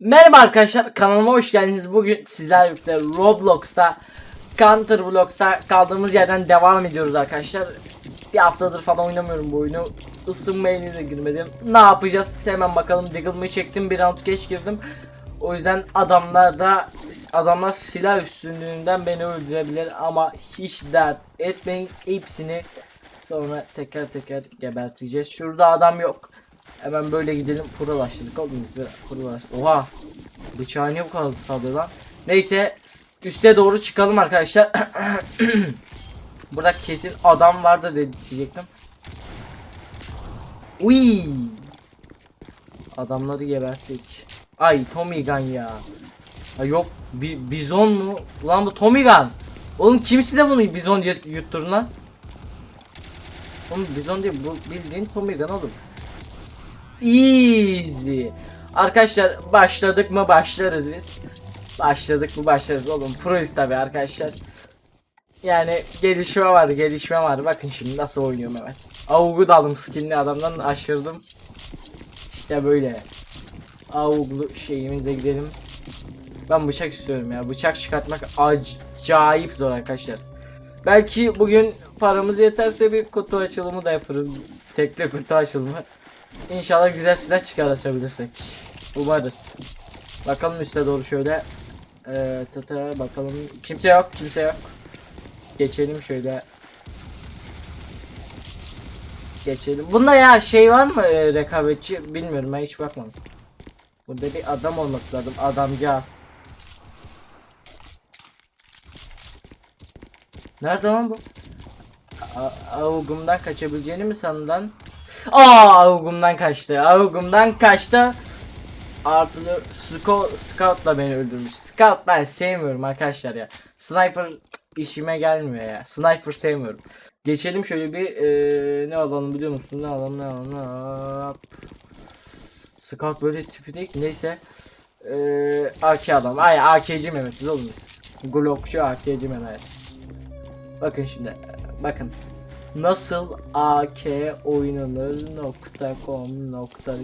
Merhaba arkadaşlar kanalıma hoş geldiniz. Bugün sizlerle birlikte Roblox'ta Counter Blocks'ta kaldığımız yerden devam ediyoruz arkadaşlar. Bir haftadır falan oynamıyorum bu oyunu. Isınmaya henüz de girmedim. Ne yapacağız? Hemen bakalım. Diggle'ımı çektim. Bir round geç girdim. O yüzden adamlar da adamlar silah üstünlüğünden beni öldürebilir ama hiç dert etmeyin. Hepsini sonra teker teker geberteceğiz. Şurada adam yok. Hemen böyle gidelim. Pura başladık oğlum biz baş- Oha. Bıçağı niye bu kadar sallıyor lan? Neyse. Üste doğru çıkalım arkadaşlar. Burada kesin adam vardır diye diyecektim. Uy. Adamları geberttik. Ay Tommy Gun ya. Ha yok bi bizon mu? Ulan bu Tommy Gun. Oğlum kimsi de bunu bizon diye yutturun lan. Oğlum bizon değil bu bildiğin Tommy Gun oğlum. Easy. Arkadaşlar başladık mı başlarız biz. Başladık mı başlarız oğlum. Proyuz tabi arkadaşlar. Yani gelişme var gelişme var. Bakın şimdi nasıl oynuyorum hemen. Avgu daldım skinli adamdan aşırdım. İşte böyle. Avuglu şeyimize gidelim. Ben bıçak istiyorum ya. Bıçak çıkartmak acayip zor arkadaşlar. Belki bugün paramız yeterse bir kutu açılımı da yaparım. Tekli kutu açılımı. İnşallah güzel silah çıkartabilirsek. Umarız. Bakalım üste doğru şöyle. Ee, tata bakalım. Kimse yok, kimse yok. Geçelim şöyle. Geçelim. Bunda ya şey var mı e, rekabetçi bilmiyorum ben hiç bakmadım. Burada bir adam olması lazım. Adamcağız. Nerede lan bu? Avugumdan kaçabileceğini mi sandın? Aa Avugumdan kaçtı. Avugumdan kaçtı. Arthur Scout, Scout'la beni öldürmüş. Scout ben sevmiyorum arkadaşlar ya. Sniper işime gelmiyor ya. Sniper sevmiyorum. Geçelim şöyle bir eee, ne alalım biliyor musun? Ne alalım ne alalım ne alalım. Scout böyle tipi değil ki. Neyse. Eee AK adam. Ay AK'ci Mehmet'iz oğlum biz. Glockçu AK'ci Mehmet. Bakın şimdi. Bakın. Nasıl AK oynanır nokta com nokta.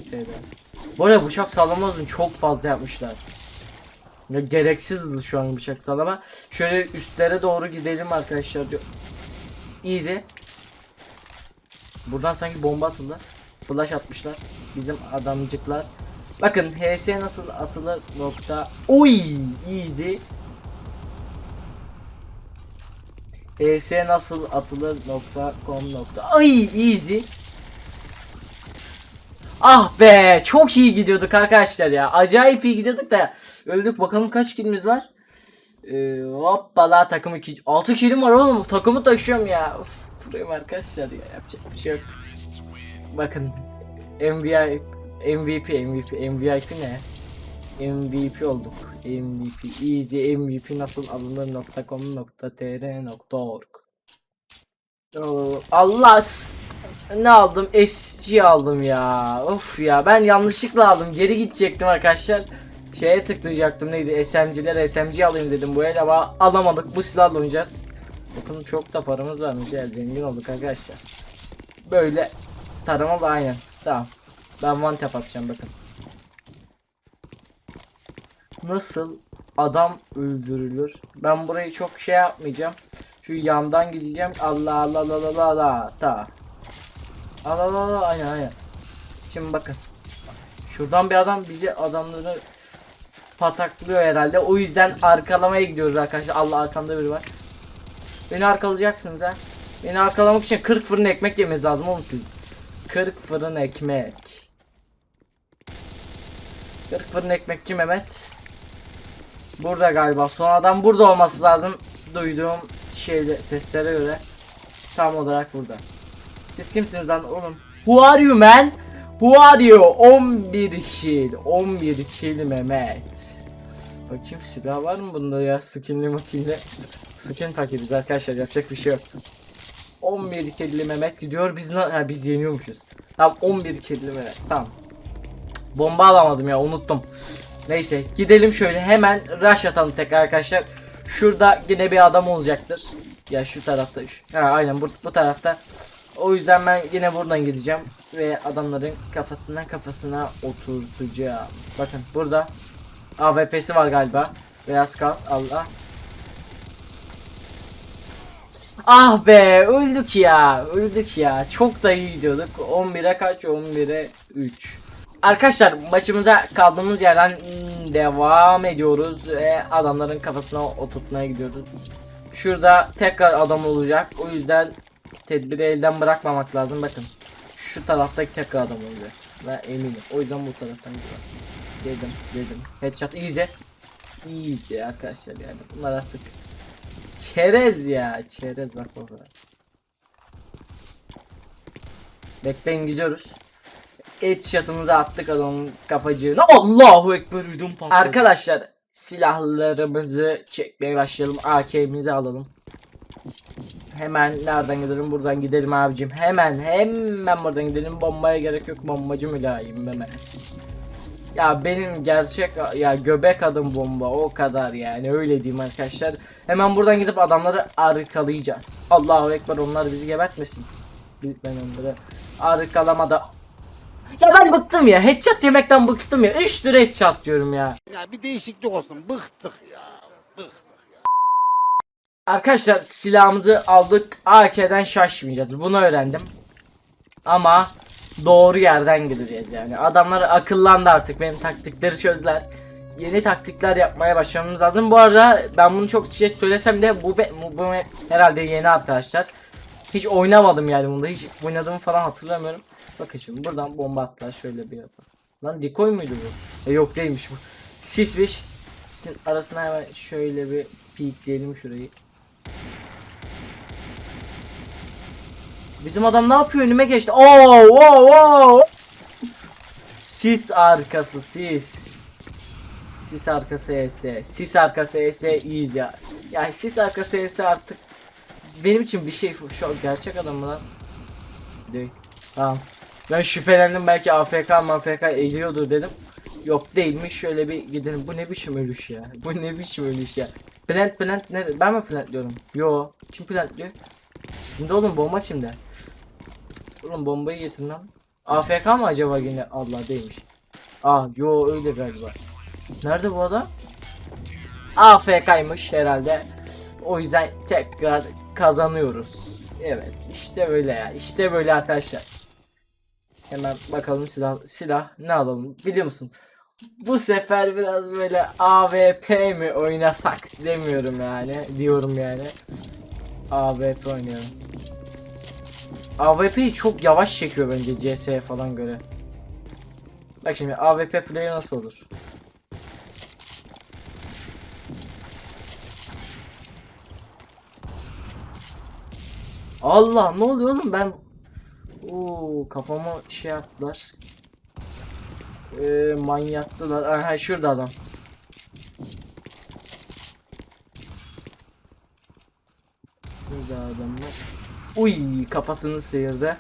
Bu arada bıçak sallama hızını çok fazla yapmışlar. Ya gereksiz şu an bıçak sallama. Şöyle üstlere doğru gidelim arkadaşlar diyor. Easy. Buradan sanki bomba atıldı. Flash atmışlar. Bizim adamcıklar. Bakın HS nasıl atılır nokta. Oy easy. HS nasıl atılır nokta com nokta. Ay easy. Ah be çok iyi gidiyorduk arkadaşlar ya. Acayip iyi gidiyorduk da öldük. Bakalım kaç kilimiz var. Ee, hoppala takım 2 6 kilim var oğlum. Takımı taşıyorum ya. Uf, burayım arkadaşlar ya. Yapacak bir şey yok. Bakın MVP MVP MVP MVP ne? MVP olduk. MVP easy MVP nasıl alınır com tr org. Allah ne aldım? SG aldım ya. Of ya ben yanlışlıkla aldım. Geri gidecektim arkadaşlar. Şeye tıklayacaktım neydi? SMG'ler SMG alayım dedim bu el ama alamadık. Bu silahla oynayacağız. Bakın çok da paramız varmış ya. Zengin olduk arkadaşlar. Böyle tarama da aynen. Tamam. Ben one tap atacağım bakın. Nasıl adam öldürülür? Ben burayı çok şey yapmayacağım. Şu yandan gideceğim. Allah Allah Allah Allah Allah. Ta. Allah Allah Allah aynen aynen. Şimdi bakın. Şuradan bir adam bizi adamları pataklıyor herhalde. O yüzden arkalamaya gidiyoruz arkadaşlar. Allah arkamda biri var. Beni arkalayacaksınız ha. Beni arkalamak için 40 fırın ekmek yemeniz lazım oğlum siz. 40 fırın ekmek. 40 fırın ekmekçi Mehmet. Burada galiba. Son adam burada olması lazım. Duyduğum şeyle seslere göre. Tam olarak burada. Siz kimsiniz lan oğlum? Who are you man? Who are you? 11 kill. 11 kill Mehmet. Bakayım silah var mı bunda ya? Skinli makinli. Skin paketiz arkadaşlar yapacak bir şey yok. 11 killi Mehmet gidiyor. Biz ha, biz yeniyormuşuz. Tamam 11 killi Mehmet. Tamam. Bomba alamadım ya unuttum. Neyse gidelim şöyle hemen rush atalım tekrar arkadaşlar. Şurada yine bir adam olacaktır. Ya şu tarafta. Şu, ha aynen bu, bu tarafta. O yüzden ben yine buradan gideceğim. Ve adamların kafasından kafasına oturtacağım. Bakın burada AWP'si var galiba. Beyaz kal. Allah. Ah be öldük ya öldük ya çok da iyi gidiyorduk 11'e kaç 11'e 3 Arkadaşlar maçımıza kaldığımız yerden devam ediyoruz ve adamların kafasına oturtmaya gidiyoruz. Şurada tekrar adam olacak. O yüzden tedbiri elden bırakmamak lazım. Bakın Şu taraftaki tekrar adam olacak. Ben eminim. O yüzden bu taraftan gidiyorum Dedim dedim. Headshot easy. Easy arkadaşlar yani. Bunlar artık Çerez ya. Çerez bak baba. Bekleyin gidiyoruz. Et şatımızı attık adamın kafacığına. Allahu ekber ödüm patladı. Arkadaşlar silahlarımızı çekmeye başlayalım. AK'mizi alalım. Hemen nereden gidelim? Buradan gidelim abicim. Hemen hemen buradan gidelim. Bombaya gerek yok. Bombacı mülayim Mehmet. Ya benim gerçek ya göbek adım bomba o kadar yani öyle diyeyim arkadaşlar. Hemen buradan gidip adamları arkalayacağız. Allahu ekber onlar bizi gebertmesin. Ben onları arkalamada ya ben bıktım ya. Headshot yemekten bıktım ya. 3 lira headshot diyorum ya. Ya bir değişiklik olsun. Bıktık ya. Bıktık. Arkadaşlar silahımızı aldık. AK'den şaşmayacağız. Bunu öğrendim. Ama doğru yerden gideceğiz yani. Adamlar akıllandı artık. Benim taktikleri çözdüler. Yeni taktikler yapmaya başlamamız lazım. Bu arada ben bunu çok şey söylesem de bu, be- bu, bu herhalde yeni arkadaşlar. Hiç oynamadım yani bunda. Hiç oynadığımı falan hatırlamıyorum. Bakın şimdi buradan bomba atlar şöyle bir yapalım. Lan decoy muydu bu? E, yok değilmiş bu. Sismiş. Sisin arasına hemen şöyle bir peekleyelim şurayı. Bizim adam ne yapıyor önüme geçti. Oo, oo, oo. Sis arkası sis. Sis arkası ES. Sis arkası ES iyiyiz ya. Ya sis arkası ES artık benim için bir şey şu gerçek adam mı lan? Değil. Tamam. Ben şüphelendim belki AFK mafk eğiliyordur dedim. Yok değilmiş şöyle bir gidelim. Bu ne biçim ölüş ya? Bu ne biçim ölüş ya? Plant plant ne? Ben mi plantlıyorum? Yo. Kim plantliyor? Şimdi oğlum bomba kimde? Oğlum bombayı getir lan. AFK mı acaba yine? Allah değilmiş. Ah yo öyle galiba. Nerede bu adam? AFK'ymış herhalde. O yüzden tekrar kazanıyoruz. Evet işte böyle ya. İşte böyle arkadaşlar. Hemen bakalım silah silah ne alalım biliyor musun? Bu sefer biraz böyle AWP mi oynasak demiyorum yani diyorum yani. AWP oynuyorum. AWP'yi çok yavaş çekiyor bence CS'ye falan göre. Bak şimdi AWP player nasıl olur? Allah ne oluyor oğlum ben Oo kafama şey yaptılar. Ee, manyaktılar. Aha şurada adam. Burada adamlar. Uy kafasını sıyırdı.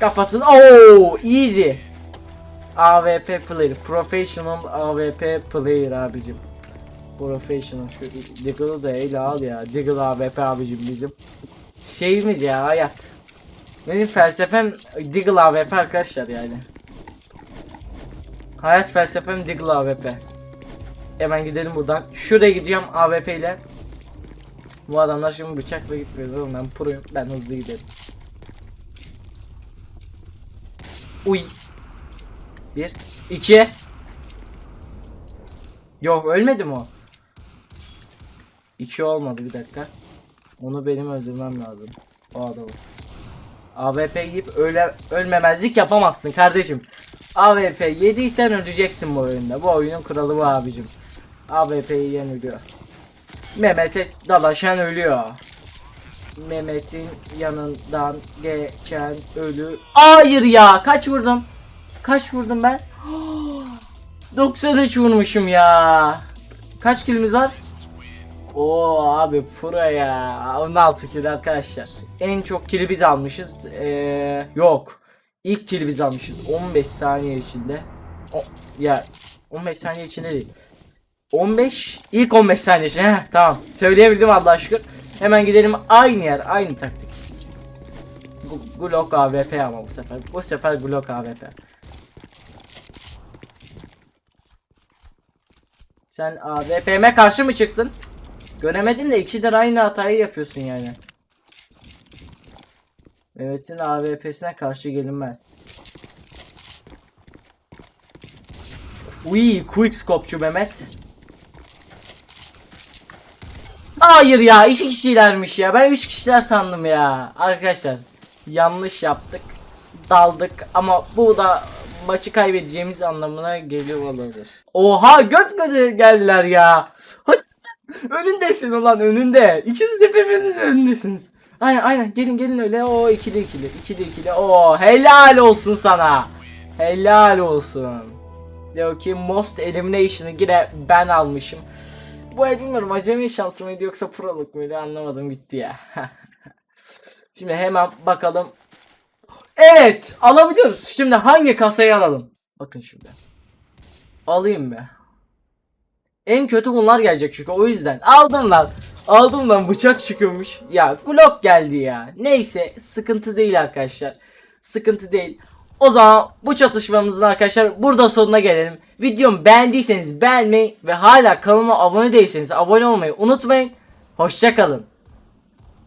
Kafasını Oo easy. AWP player. Professional AWP player abicim. Professional şu Diggle'ı da ele al ya. Diggle AWP abicim bizim. Şeyimiz ya hayat. Benim felsefem Diggle AWP arkadaşlar yani. Hayat felsefem Diggle AWP. Hemen gidelim buradan. Şuraya gideceğim AWP ile. Bu adamlar şimdi bıçakla gitmiyor oğlum ben proyum. Ben hızlı giderim. Uy. Bir. iki. Yok ölmedi mi o? İki olmadı bir dakika. Onu benim öldürmem lazım. O adamı. AWP yiyip öyle ölmemezlik yapamazsın kardeşim. AWP yediysen öleceksin bu oyunda. Bu oyunun kuralı bu abicim. AWP'yi yiyen ölüyor. Mehmet'e dalaşan ölüyor. Mehmet'in yanından geçen ölü. Hayır ya kaç vurdum? Kaç vurdum ben? 93 vurmuşum ya. Kaç kilimiz var? Oo abi pro ya. 16 kill arkadaşlar. En çok kili biz almışız. Ee, yok. İlk kili biz almışız. 15 saniye içinde. O, ya 15 saniye içinde değil. 15 ilk 15 saniye içinde. Heh, tamam. Söyleyebildim Allah'a şükür. Hemen gidelim aynı yer, aynı taktik. Glock AWP ama bu sefer. Bu sefer Glock AWP. Sen AWP'me karşı mı çıktın? Göremedim de ikisi de aynı hatayı yapıyorsun yani. Mehmet'in AWP'sine karşı gelinmez. Uy, quick scope'cu Mehmet. Hayır ya, iki kişilermiş ya. Ben üç kişiler sandım ya. Arkadaşlar, yanlış yaptık. Daldık ama bu da maçı kaybedeceğimiz anlamına geliyor olabilir. Oha göz göze geldiler ya. Hadi önündesin ulan önünde. İkiniz de birbirinizin önündesiniz. Aynen aynen gelin gelin öyle o ikili ikili ikili ikili o helal olsun sana. Helal olsun. Diyor ki most elimination'ı yine ben almışım. Bu el bilmiyorum acemi şansı mıydı yoksa proluk muydu anlamadım gitti ya. Şimdi hemen bakalım. Evet alabiliyoruz. Şimdi hangi kasayı alalım? Bakın şimdi. Alayım mı? En kötü bunlar gelecek çünkü o yüzden. Aldım lan. Aldım lan bıçak çıkıyormuş. Ya Glock geldi ya. Neyse sıkıntı değil arkadaşlar. Sıkıntı değil. O zaman bu çatışmamızın arkadaşlar burada sonuna gelelim. Videomu beğendiyseniz beğenmeyi ve hala kanalıma abone değilseniz abone olmayı unutmayın. Hoşçakalın.